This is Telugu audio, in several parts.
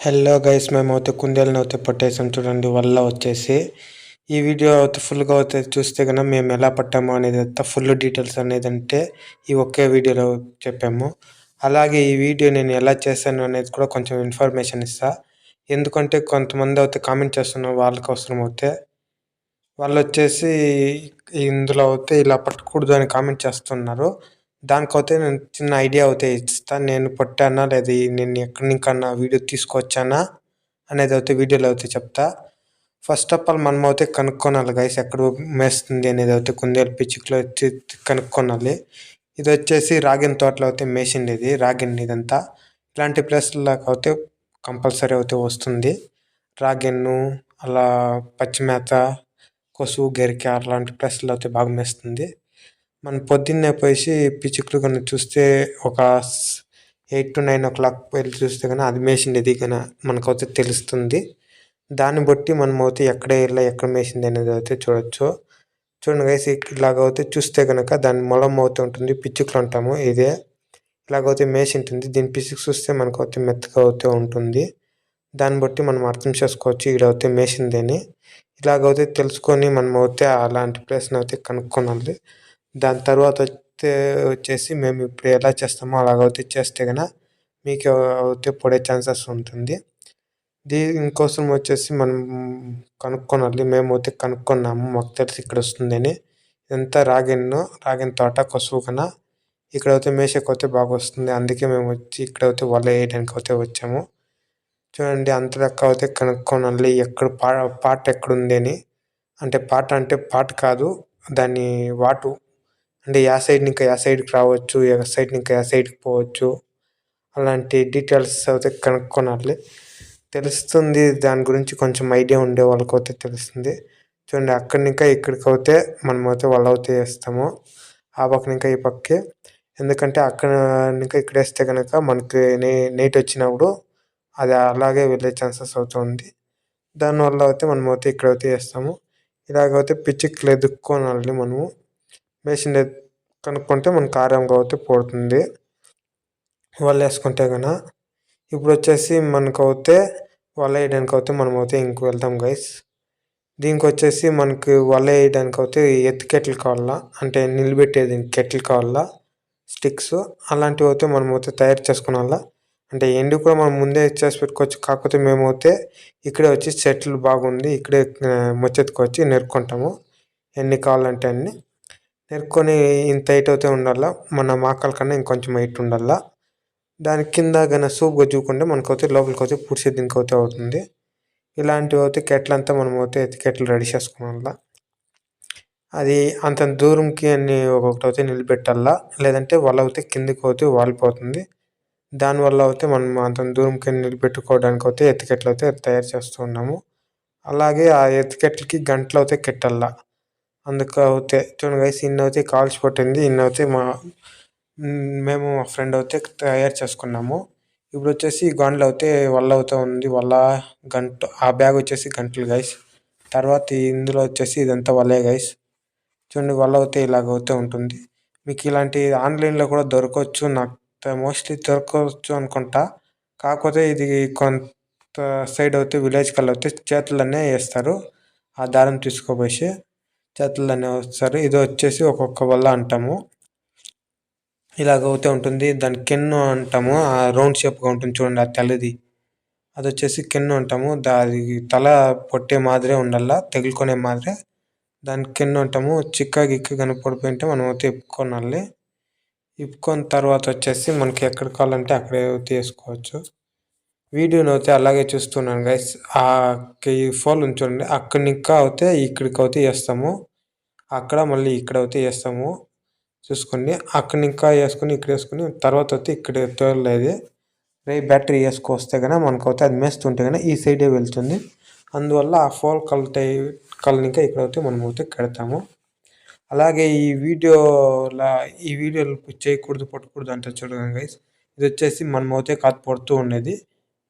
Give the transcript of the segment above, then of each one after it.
హలో గైస్ మేమైతే కుందేలను అయితే పట్టేసాం చూడండి వల్ల వచ్చేసి ఈ వీడియో అయితే ఫుల్గా అయితే చూస్తే కనుక మేము ఎలా పట్టాము అనేది ఫుల్ డీటెయిల్స్ అనేది అంటే ఈ ఒకే వీడియోలో చెప్పాము అలాగే ఈ వీడియో నేను ఎలా చేశాను అనేది కూడా కొంచెం ఇన్ఫర్మేషన్ ఇస్తా। ఎందుకంటే కొంతమంది అయితే కామెంట్ చేస్తున్నాం వాళ్ళకి అవసరం అయితే వాళ్ళు వచ్చేసి ఇందులో అయితే ఇలా పట్టకూడదు అని కామెంట్ చేస్తున్నారు. దానికైతే నేను చిన్న ఐడియా అయితే ఇస్తాను నేను పట్టానా? లేదా నేను ఎక్కడి నుంకన్నా వీడియో తీసుకొచ్చానా? అనేది అయితే వీడియోలో అయితే చెప్తా. ఫస్ట్ ఆఫ్ ఆల్ మనం అయితే కనుక్కోనాలి గైస్ ఎక్కడ మేస్తుంది అనేది అయితే కుందేలు పిచ్చుకలో వచ్చి కనుక్కోనాలి. ఇది వచ్చేసి రాగిన తోటలో అయితే మేసింది ఇది రాగిన్ ఇదంతా. ఇలాంటి ప్లేస్లకు అయితే కంపల్సరీ అయితే వస్తుంది. రాగిన్ను అలా పచ్చిమేత కొసువు గరిక అలాంటి ప్లేస్లో అయితే బాగా మేస్తుంది. మనం పొద్దున్నే పోసి పిచ్చుకలు కానీ చూస్తే ఒక eight to nine o'clock వెళ్ళి చూస్తే కానీ అది మేసిండేది కానీ మనకైతే తెలుస్తుంది. దాన్ని బట్టి మనం అయితే ఎక్కడ వెళ్ళా ఎక్కడ మేసింది అనేది అయితే చూడొచ్చు. చూడండి గైస్ ఇలాగ చూస్తే కనుక దాని మొలం అవుతూ ఉంటుంది పిచ్చుకలు అంటాము ఇదే. ఇలాగైతే మేసి ఉంటుంది. దీని పిచ్చుకు చూస్తే మనకైతే మెత్తగా అవుతూ ఉంటుంది. దాన్ని బట్టి మనం అర్థం చేసుకోవచ్చు ఈడైతే మేసిందని ఇలాగైతే తెలుసుకొని మనం అయితే అలాంటి ప్లేస్ని అయితే కనుక్కోనాలి దాని తర్వాత వస్తే వచ్చేసి మేము ఇప్పుడు ఎలా చేస్తామో అలాగైతే చేస్తే కనుక మీకు అయితే పడే ఛాన్సెస్ ఉంటుంది. దీనికోసం వచ్చేసి మనం కనుక్కోనాలి. అయితే కనుక్కున్నాము. మాకు తెలిసి ఇక్కడ వస్తుందని. ఇదంతా రాగిన్ను రాగిన తోట కసువు కన్నా ఇక్కడైతే మేషకైతే బాగా వస్తుంది. అందుకే మేము వచ్చి ఇక్కడైతే వల వేయడానికి అయితే వచ్చాము. చూడండి అంత లెక్క అయితే కనుక్కోనాలి. ఎక్కడ పా పాట ఎక్కడుంది అని. అంటే పాట అంటే పాట కాదు. దాన్ని వాటు అంటే యా సైడ్ ఇంకా యా సైడ్కి రావచ్చు యా సైడ్ ఇంకా యా సైడ్కి పోవచ్చు. అలాంటి డీటెయిల్స్ అయితే కనుక్కోనట్లే తెలుస్తుంది దాని గురించి కొంచెం ఐడియా ఉండే వాళ్ళకైతే తెలుస్తుంది. చూడండి అక్కడి ఇంకా ఇక్కడికి అయితే మనమైతే వాళ్ళు అయితే వేస్తాము ఆ పక్కన ఇంకా ఈ పక్కకి ఎందుకంటే అక్కడ ఇంకా ఇక్కడ వేస్తే కనుక మనకి నే నైట్ వచ్చినప్పుడు అది అలాగే వెళ్ళే ఛాన్సెస్ అవుతుంది దానివల్ల అయితే మనమైతే ఇక్కడైతే వేస్తాము ఇలాగైతే పిచ్చుకలు ఎదుక్కోనాలి మనము. మేసింది కనుక్కుంటే మన కార్యంగా అయితే పోతుంది వల వేసుకుంటే కనుక ఇప్పుడు వచ్చేసి మనకైతే వల వేయడానికి అయితే మనం అయితే ఇంక వెళ్తాం గైస్ దీనికి వచ్చేసి మనకి వల వేయడానికి అయితే ఎత్తు కెట్లు కావాలా? అంటే నిలబెట్టేది కెట్లు కావాలా? స్టిక్స్ అలాంటివి అయితే మనం అయితే తయారు చేసుకోవాలా అంటే ఎండు కూడా మనం ముందే చేసి పెట్టుకోవచ్చు. కాకపోతే మేమైతే ఇక్కడే వచ్చి చెట్లు బాగుంది. ఇక్కడే ముచ్చెత్తుకొచ్చి నెరుక్కుంటాము. ఎన్ని కావాలంటే అన్ని. తెరుక్కొని ఇంత హైట్ అయితే ఉండాలా? మన మోకాల కన్నా ఇంకొంచెం హైట్ ఉండాలా? దాని కింద గన సూప్ గొజ్జుకుంటే మనకైతే లోపలికి అయితే పూడ్చే దీనికి అయితే అవుతుంది. ఇలాంటివి అయితే కెట్లు అంతా మనం అయితే కెట్లు రెడీ చేసుకోవాలా అది అంత దూరంకి అన్ని ఒక్కొక్కటి అయితే నిలబెట్టాలా? లేదంటే వల అయితే కిందికి అయితే వాలిపోతుంది. దానివల్ల అయితే మనం అంత దూరంకి నిలబెట్టుకోవడానికి అయితే ఎత్తికెట్లు అయితే తయారు చేస్తూ ఉన్నాము అలాగే ఆ ఎత్తికెట్లకి గంటలు అయితే కెట్టాలా? అందుకు అయితే చూడండి గైస్ ఇన్ అయితే కాల్చి పట్టింది. ఇన్ని అయితే మా మేము మా ఫ్రెండ్ అయితే తయారు చేసుకున్నాము. ఇప్పుడు వచ్చేసి గంటలు అయితే వల్ల అవుతూ ఉంది. వల్ల గంట ఆ బ్యాగ్ వచ్చేసి గంటలు గైస్ తర్వాత ఇందులో వచ్చేసి ఇదంతా వలే గైస్ చూడండి వల్ల అయితే ఇలాగ అవుతూ ఉంటుంది. మీకు ఇలాంటి ఆన్లైన్లో కూడా దొరకవచ్చు. నాకు మోస్ట్లీ దొరకవచ్చు అనుకుంటా. కాకపోతే ఇది కొంత సైడ్ అయితే విలేజ్ కల్లా అయితే చేతులనే వేస్తారు. ఆ దారం చేతులు చేతుల్లోనే వస్తారు ఇది వచ్చేసి ఒక్కొక్క వల్ల అంటాము. ఇలాగ అవుతూ ఉంటుంది. దాని కెన్ను అంటాము. ఆ రౌండ్ షేప్గా ఉంటుంది చూడండి ఆ తెల్లది అది వచ్చేసి కెన్ను అంటాము. దాని తల పొట్టే మాదిరే ఉండాల తగులుకునే మాదిరే. దాని కెన్ను అంటాము. చిక్క గిక్క కనపడిపోయింటే మనం అయితే ఇప్పుకోనాలి. ఇప్పుకొని తర్వాత వచ్చేసి మనకి ఎక్కడ కావాలంటే అక్కడే తీసుకోవచ్చు. వీడియోని అయితే అలాగే చూస్తున్నాను గైస్ ఆ ఫోన్ చూడండి. అక్కడి ఇంకా అయితే ఇక్కడికి అయితే వేస్తాము అక్కడ మళ్ళీ ఇక్కడ అయితే వేస్తాము. చూసుకోండి అక్కడ ఇంకా వేసుకొని ఇక్కడ వేసుకొని తర్వాత అయితే ఇక్కడ తోలేదు రే బ్యాటరీ వేసుకొస్తే కనుక మనకు అయితే అది మేస్తుంటే కనుక ఈ సైడే వెళ్తుంది. అందువల్ల ఆ ఫోల్ కల్టే కళ్ళని ఇంకా ఇక్కడైతే మనం అయితే కడతాము. అలాగే ఈ వీడియోలా ఈ వీడియోలు చేయకూడదు పట్టకూడదు అంటే చూడగానే గైస్ ఇది వచ్చేసి మనం అయితే కాదు పడుతూ ఉండేది.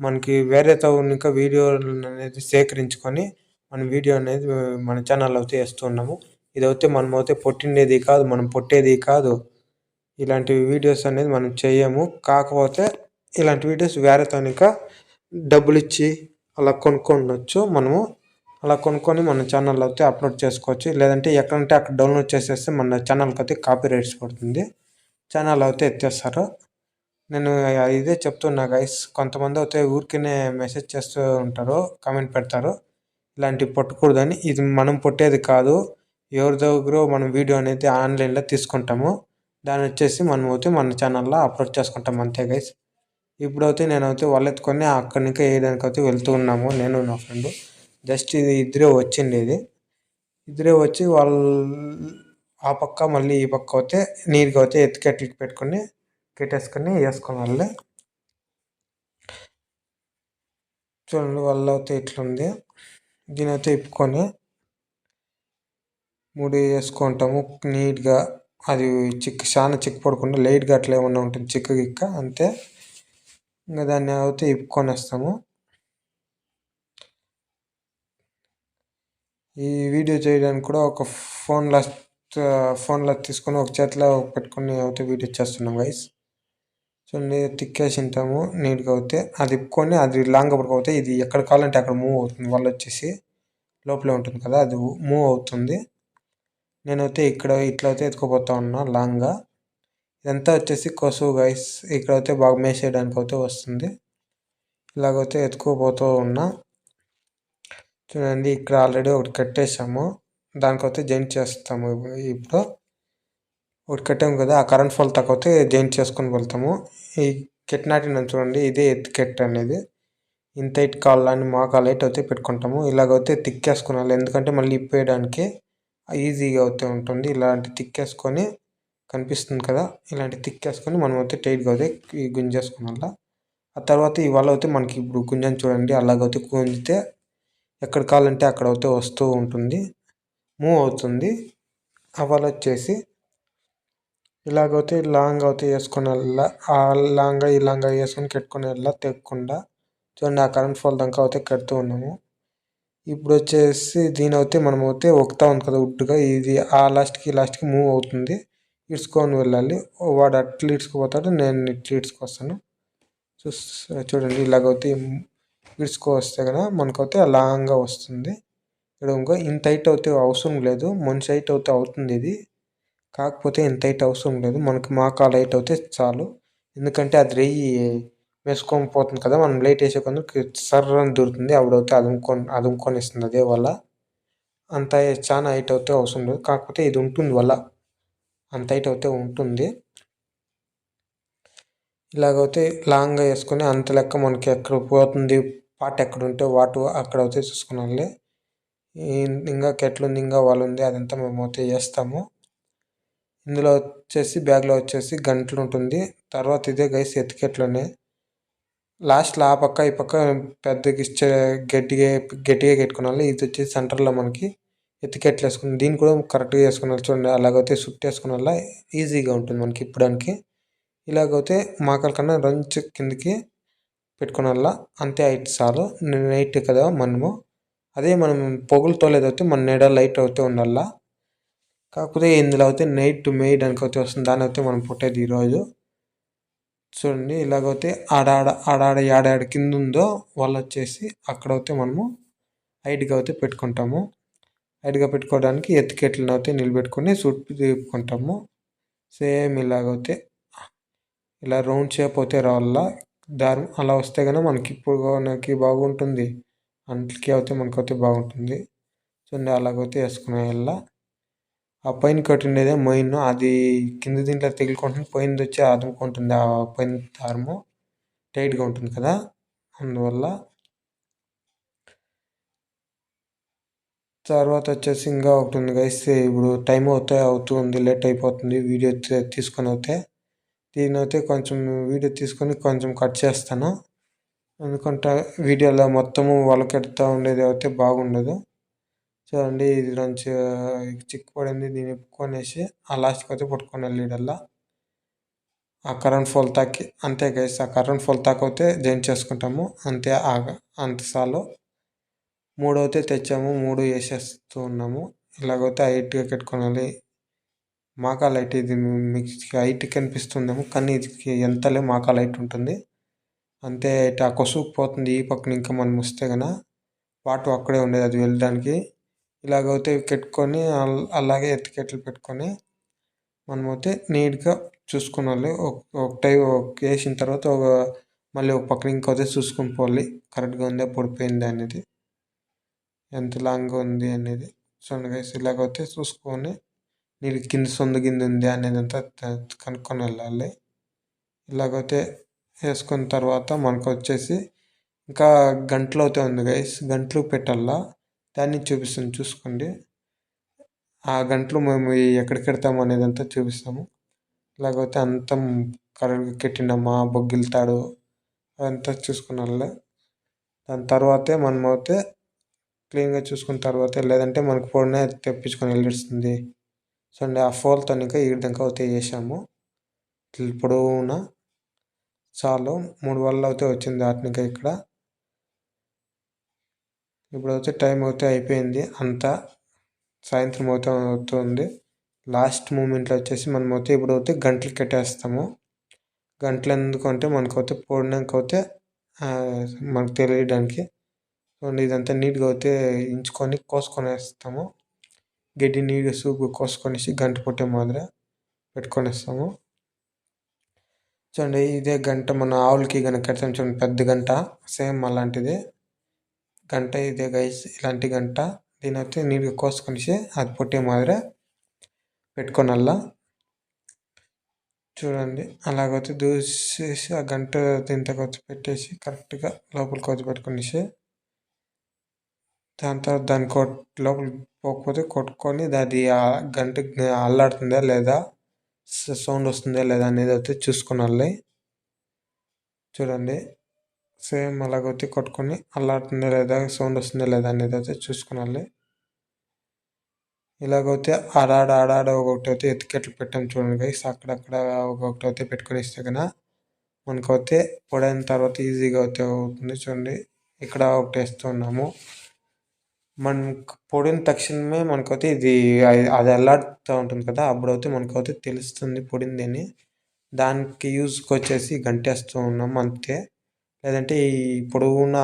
మనకి వేరేతో ఇంకా వీడియోలు అనేది సేకరించుకొని మన వీడియో అనేది మన ఛానల్ అయితే వేస్తూ ఉన్నాము ఇదైతే మనమైతే పొట్టిండేది కాదు మనం పొట్టేది కాదు. ఇలాంటి వీడియోస్ అనేది మనం చేయము. కాకపోతే ఇలాంటి వీడియోస్ వేరే ఇంకా డబ్బులు ఇచ్చి అలా కొనుక్కొనొచ్చు మనము అలా కొనుక్కొని మన ఛానల్లో అయితే అప్లోడ్ చేసుకోవచ్చు. లేదంటే ఎక్కడంటే అక్కడ డౌన్లోడ్ చేసేస్తే మన ఛానల్కి అయితే కాపీ రైట్స్ పడుతుంది ఛానల్ అయితే ఎత్తేస్తారు. నేను ఇదే చెప్తున్నా గైస్ కొంతమంది అయితే ఊరికనే మెసేజ్ చేస్తూ ఉంటారు కామెంట్ పెడతారు. ఇలాంటివి పట్టకూడదని ఇది మనం పుట్టేది కాదు. ఎవరి దగ్గర మనం వీడియో అనేది ఆన్లైన్లో తీసుకుంటాము. దాన్ని వచ్చేసి మనం అయితే మన ఛానల్లో అప్లోడ్ చేసుకుంటాం. అంతే గైస్ ఇప్పుడైతే నేనైతే వాళ్ళెత్తుకొని అక్కడి నుంచి వేయడానికి అయితే వెళ్తూ ఉన్నాము. నేను నా ఫ్రెండ్. జస్ట్ ఇది ఇద్దరే వచ్చింది ఇది. ఇద్దరే వచ్చి వాళ్ళు ఆ పక్క మళ్ళీ ఈ పక్క అయితే నీట్గా అయితే ఎత్తికెట్లకి పెట్టుకొని కెట్టేసుకొని వేసుకుని వాళ్ళే చూడండి వాళ్ళు అయితే ఇట్లుంది దీని అయితే ఇప్పుకొని ముడి వేసుకుంటాము. నీట్గా అది చిక్కు చాలా చిక్కు పడకుండా లైట్గా అట్లా ఏమన్నా ఉంటుంది చిక్కు గిక్క అంతే. ఇంకా దాన్ని అయితే ఇప్పుకొని వస్తాము ఈ వీడియో చేయడానికి కూడా ఒక ఫోన్లా ఫోన్లో తీసుకొని ఒక చేతిలో పెట్టుకొని అయితే వీడియో చేస్తున్నాం గైస్ చూడండి తిక్కేసి ఉంటాము నీట్గా అవుతే. అది ఇప్పుకొని అది లాంగ్ పడుకోతే ఇది ఎక్కడ కావాలంటే అక్కడ మూవ్ అవుతుంది వాళ్ళు వచ్చేసి లోపలే ఉంటుంది కదా అది మూవ్ అవుతుంది. నేనైతే ఇక్కడ ఇట్లా అయితే ఎత్తుకుపోతా ఉన్నా లాంగ్గా ఇదంతా వచ్చేసి కొసువు గైస్ ఇక్కడైతే బాగా మేసేయడానికి అయితే వస్తుంది. ఇలాగైతే ఎత్తుకుపోతూ ఉన్నా. చూడండి ఇక్కడ ఆల్రెడీ ఒకటి కట్టేసాము దానికైతే జాయింట్ చేస్తాము ఇప్పుడు. ఒకటి కట్టాము కదా ఆ కరెంట్ ఫాల్ తక్కువతే జాయింట్ చేసుకొని వెళ్తాము. ఈ కెట్ చూడండి ఇదే ఎత్తు కెట్ అనేది. ఇంత ఇటు కాళ్ళని మా కాళ్ళు అయితే పెట్టుకుంటాము. ఇలాగైతే తిక్కేసుకున్నాలి ఎందుకంటే మళ్ళీ ఇప్పేయడానికి ఈజీగా అయితే ఉంటుంది. ఇలాంటి తిక్కేసుకొని కనిపిస్తుంది కదా ఇలాంటి తిక్కేసుకొని మనం అయితే టైట్గా అయితే గుంజేసుకోవాలా ఆ తర్వాత ఇవాళ అయితే మనకి ఇప్పుడు గుంజని చూడండి అలాగైతే గుంజితే ఎక్కడ కావాలంటే అక్కడ అయితే వస్తూ ఉంటుంది మూవ్ అవుతుంది. అవాళ వచ్చేసి ఇలాగైతే లాంగ్ అయితే వేసుకొని వెళ్ళా ఆ లాంగ్ ఈ లాంగ్ వేసుకొని కట్టుకొని వెళ్ళా తెగకుండా చూడండి ఆ కరెంట్ ఫాల్ దాకా అయితే కడుతూ ఉన్నాము. ఇప్పుడు వచ్చేసి దీని అయితే మనం అయితే ఒకతా ఉంది కదా ఉడ్డుగా ఇది ఆ లాస్ట్కి లాస్ట్కి మూవ్ అవుతుంది. ఇడ్చుకొని వెళ్ళాలి. వాడు అట్లా ఇడ్చుకుపోతాడు నేను ఇట్లా ఇడ్చుకొస్తాను చూడండి ఇలాగైతే ఇడ్చుకొస్తే కదా మనకైతే లాంగ్గా వస్తుంది. ఇక్కడ ఇంకో ఇంత హైట్ అయితే అవసరం లేదు. మనిషి హైట్ అయితే అవుతుంది ఇది. కాకపోతే ఇంత హైట్ అవసరం లేదు. మనకి మా కాల్ హైట్ అయితే చాలు. ఎందుకంటే అది రెయ్యి వేసుకొని పోతుంది కదా మనం లైట్ వేసే కొందరికి సర్ర అని దూరుతుంది అప్పుడైతే అదుముకొని అదుముకొని ఇస్తుంది. అదే వల్ల అంత చాలా హైట్ అయితే అవసరం లేదు. కాకపోతే ఇది ఉంటుంది వల్ల అంత హైట్ అయితే ఉంటుంది. ఇలాగైతే లాంగ్గా వేసుకొని అంత లెక్క మనకి ఎక్కడ పోతుంది పాట ఎక్కడ ఉంటే వాటు అక్కడ అయితే చూసుకున్నాలి ఇంకా కెట్లుంది ఇంకా వాళ్ళు ఉంది అదంతా మేము అయితే చేస్తాము. ఇందులో వచ్చేసి బ్యాగ్లో వచ్చేసి గంటలు ఉంటుంది. తర్వాత ఇదే గైస్ ఎతికెట్లోనే లాస్ట్లో ఆ పక్క ఈ పక్క పెద్ద ఇచ్చే గట్టిగా గట్టిగా కట్టుకోవాలి ఇది వచ్చేసి సెంటర్లో మనకి ఎత్తికెట్లు వేసుకుని దీన్ని కూడా కరెక్ట్గా వేసుకుని చూడండి. అలాగైతే సుట్ వేసుకున్న ఈజీగా ఉంటుంది మనకి ఇప్పడానికి. ఇలాగైతే మాకల కన్నా రంచు కిందకి పెట్టుకున్న అంతే హైట్ చాలు. నైట్ కదా మనము. అదే మనం పొగులు తోలేదైతే మన నీడ లైట్ అయితే ఉండాలా. కాకపోతే ఇందులో అయితే నైట్ మేయడానికి అయితే వస్తుంది. దాని అయితే మనం పుట్టేది ఈరోజు. చూడండి ఇలాగైతే ఆడాడ ఆడాడ ఏడాడ కింద ఉందో వాళ్ళు వచ్చేసి అక్కడైతే మనము హైట్గా అయితే పెట్టుకుంటాము. హైట్గా పెట్టుకోవడానికి ఎత్తికెట్లను అయితే నిలబెట్టుకొని సూట్ తిప్పుకుంటాము సేమ్ ఇలాగైతే ఇలా రౌండ్ షేప్ అయితే రావాలా? దారి అలా వస్తే కనుక మనకి ఇప్పుడు మనకి బాగుంటుంది. అంట్లకి అయితే మనకైతే బాగుంటుంది. చూడండి అలాగైతే వేసుకునే వెళ్ళా ఆ పైన కట్టిండేదే మెయిన్ అది కింద దీంట్లో తగులుకుంటుంది పైనది వచ్చి అదుముకుంటుంది ఆ పైన దారము టైట్గా ఉంటుంది కదా. అందువల్ల తర్వాత వచ్చేసి ఇంకా ఒకటి ఉంది గైస్ ఇప్పుడు టైం అవుతే అవుతుంది లేట్ అయిపోతుంది. వీడియో తీసుకొని అవుతే దీని అయితే కొంచెం వీడియో తీసుకొని కొంచెం కట్ చేస్తాను. ఎందుకంటే వీడియోలో మొత్తము వలకెడుతూ ఉండేది అయితే బాగుండదు. చూడండి ఇది నుంచి చిక్కు పడింది దీన్ని ఇప్పుకొనేసి ఆ లాస్ట్కి వచ్చి పట్టుకొని వెళ్ళిడల్లా ఆ కరెంట్ ఫోల్ తాకి అంతే గైస్ ఆ కరెంట్ ఫోల్ తాకైతే జాయిన్ చేసుకుంటాము. అంతే అంత చాలు. మూడు అయితే తెచ్చాము మూడు వేసేస్తూ ఉన్నాము. ఇలాగైతే హైట్గా కట్టుకోవాలి మాకా లైట్ ఇది మీకు హైట్ కనిపిస్తుందేమో కానీ ఇది ఎంతలే మాకా లైట్ ఉంటుంది. అంతే ఆ కొసుకు పోతుంది ఈ పక్కన ఇంకా మనం వస్తే కనుక వాటు అక్కడే ఉండేది అది వెళ్ళడానికి. ఇలాగైతే పెట్టుకొని అలాగే ఎత్తికెట్లు పెట్టుకొని మనమైతే నీట్గా చూసుకోవాలి ఒక వేసిన తర్వాత ఒక మళ్ళీ ఒక పక్కన ఇంకోతే చూసుకొని పోవాలి. కరెక్ట్గా ఉందా పడిపోయింది అనేది. ఎంత లాంగ్గా ఉంది అనేది. చూడండి గైస్ ఇలాగైతే చూసుకొని నీరు కింద సొందు కింద ఉంది అనేది అంతా కనుక్కొని వెళ్ళాలి. ఇలాగైతే వేసుకున్న తర్వాత మనకు వచ్చేసి ఇంకా గంటలు అయితే ఉంది గైస్ గంటలు పెట్టాలా? దాన్ని చూపిస్తుంది. చూసుకోండి. ఆ గంటలు మేము ఎక్కడికి వెడతాము అనేది అంతా చూపిస్తాము. లేకపోతే అంతం కరెక్ట్గా కట్టినామా బొగ్గిల తాడు అదంతా చూసుకున్నా దాని తర్వాతే మనమైతే క్లీన్గా చూసుకున్న తర్వాతే లేదంటే మనకు పొడినే తెప్పించుకొని వెళ్ళిస్తుంది. సో ఆ ఫోల్తో ఇంకా ఈ విధంగా అయితే చేసాము పొడవునా చాలు మూడు వల్ల అయితే వచ్చింది ఆటనిక ఇక్కడ. ఇప్పుడు వచ్చే టైం అయితే అయిపోయింది. అంతా సాయంత్రం అవుతా అవుతుంది. లాస్ట్ మూమెంట్లో వచ్చేసి మనం అయితే ఇప్పుడు అయితే గంటలు కట్టేస్తాము. గంటలు ఎందుకు అంటే మనకైతే పోడినాకైతే మనకు తెలియడానికి. ఇదంతా నీట్గా అయితే ఇంచుకొని కోసుకొనేస్తాము. గడ్డి నీట్గా సూపు కోసుకొనేసి గంట పుట్టే మాదిరి పెట్టుకొనేస్తాము. చూడండి ఇదే గంట మన ఆవులకి కనుక కడతాం చూడండి పెద్ద గంట. సేమ్ అలాంటిది. గంట ఇదే గైస్ ఇలాంటి గంట దీని వచ్చి నీట్గా కోసుకొనిసి అది పొట్టే మాదిరి పెట్టుకోనల్లా. చూడండి అలాగైతే దూసేసి ఆ గంట దీంతో వచ్చి పెట్టేసి కరెక్ట్గా లోపలికి వచ్చి పెట్టుకునేసి దాని తర్వాత దాని కొట్ లోపలికి పోకపోతే కొట్టుకొని అది ఆ గంట అల్లాడుతుందా లేదా సౌండ్ వస్తుందా లేదా అనేది అయితే చూసుకోనాలి. చూడండి. సేమ్ అలాగైతే కొట్టుకొని అల్లాడుతుందా లేదా సౌండ్ వస్తుందా లేదా అనేది అయితే చూసుకోవాలి ఇలాగైతే ఆడాడ ఆడాడ ఒకటి అయితే ఎతికెట్లు పెట్టాం చూడండి గైస్ అక్కడక్కడ ఒక్కొక్కటి అయితే పెట్టుకొని ఇస్తే కన్నా మనకైతే పొడైన తర్వాత ఈజీగా అయితే అవుతుంది చూడండి. ఇక్కడ ఒకటి వేస్తున్నాము. మనం పొడిన తక్షణమే మనకైతే ఇది అది అల్లాడుతూ ఉంటుంది కదా అప్పుడైతే మనకైతే తెలుస్తుంది పొడింది అని దానికి యూజ్కి వచ్చేసి గంటేస్తూ ఉన్నాం అంతే. లేదంటే ఈ పొడవున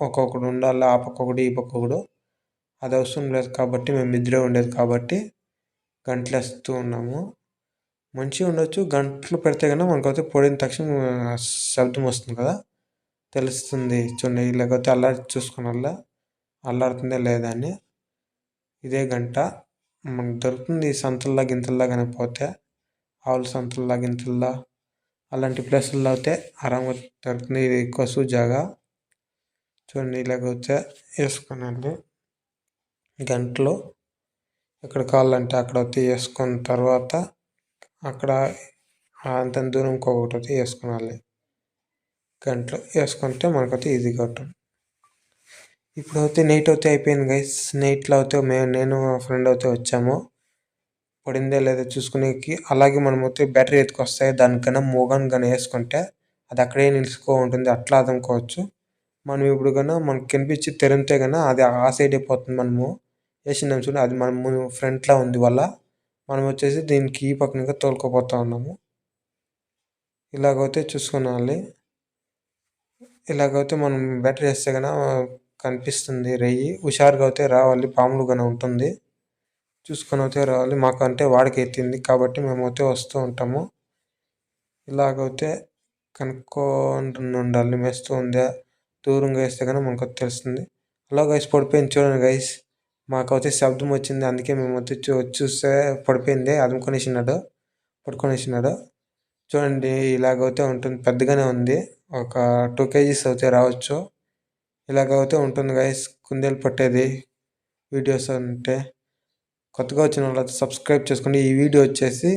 ఒక్కొక్కడు ఉండాలి ఆ పక్క ఒకటి ఈ పక్క ఒకడు అది అవసరం లేదు కాబట్టి మేము ఇద్దరే ఉండేది కాబట్టి గంటలు వేస్తూ ఉన్నాము. మంచిగా ఉండొచ్చు. గంటలు పెడితే కన్నా మనకైతే పొడిన తక్షణం శబ్దం వస్తుంది కదా. తెలుస్తుంది చూడండి లేకపోతే అల్లరి చూసుకున్నల్లా అల్లాడుతుందే లేదా అని. ఇదే గంట. మనకు దొరుకుతుంది సంతల్లా గింతల్లా కానీ పోతే ఆవుల సంతల్లా గింతల్లో. అలాంటి ప్లేసుల్లో అయితే ఆరాంగా దొరుకుతుంది ఇది ఎక్కువ జాగా చూడండి ఇలాగైతే వేసుకోనండి గంటలు ఎక్కడ కావాలంటే అక్కడ అయితే వేసుకున్న తర్వాత అక్కడ అంత దూరం ఇంకొకటి అయితే వేసుకోవాలి గంటలు వేసుకుంటే మనకైతే ఈజీగా ఉంటుంది. ఇప్పుడు అయితే నైట్ అయితే అయిపోయింది గైస్ నైట్లో అయితే మేము నేను మా ఫ్రెండ్ అయితే వచ్చాము. పడిందే లేదా చూసుకునేకి అలాగే మనం అయితే బ్యాటరీ ఎత్తుకొస్తాయి. దానికన్నా మోగాన్ కానీ వేసుకుంటే అది అక్కడే నిలుచుకో ఉంటుంది. అట్లా అదనుకోవచ్చు మనం ఇప్పుడు కన్నా మనకు కనిపించి తెరిమితే కన్నా అది ఆ సైడ్ అయిపోతుంది మనము. వేసినాం చూడండి అది మనము ఫ్రంట్లో ఉంది వల్ల మనం వచ్చేసి దీనికి ఈ పక్కనగా తోలుకోపోతా ఉన్నాము. ఇలాగైతే చూసుకోవాలి ఇలాగైతే మనం బ్యాటరీ వేస్తే కన్నా కనిపిస్తుంది. రెయ్యి హుషారుగా అయితే రావాలి. పాములు కానీ ఉంటుంది. చూసుకొని అయితే రావాలి. మాకంటే వాడికి ఎత్తింది కాబట్టి మేము అయితే వస్తూ ఉంటాము. ఇలాగైతే కనుక్కొని ఉండాలి మేస్తూ ఉందా దూరంగా వేస్తే కానీ మనకు తెలుస్తుంది. అలా గైస్ పడిపోయింది చూడండి గైస్. మాకైతే శబ్దం వచ్చింది. అందుకే మేము వచ్చి చూస్తే పడిపోయింది. అదుముకొనేసినాడు. పడుకొనేసినాడు. చూడండి ఇలాగైతే ఉంటుంది. పెద్దగానే ఉంది. ఒక టూ కేజీస్ అయితే రావచ్చు. ఇలాగైతే ఉంటుంది గైస్. కుందేలు పట్టేది. వీడియోస్ అంటే కొత్తగా వచ్చిన వాళ్ళు సబ్స్క్రైబ్ చేసుకోండి ఈ వీడియో వచ్చేసి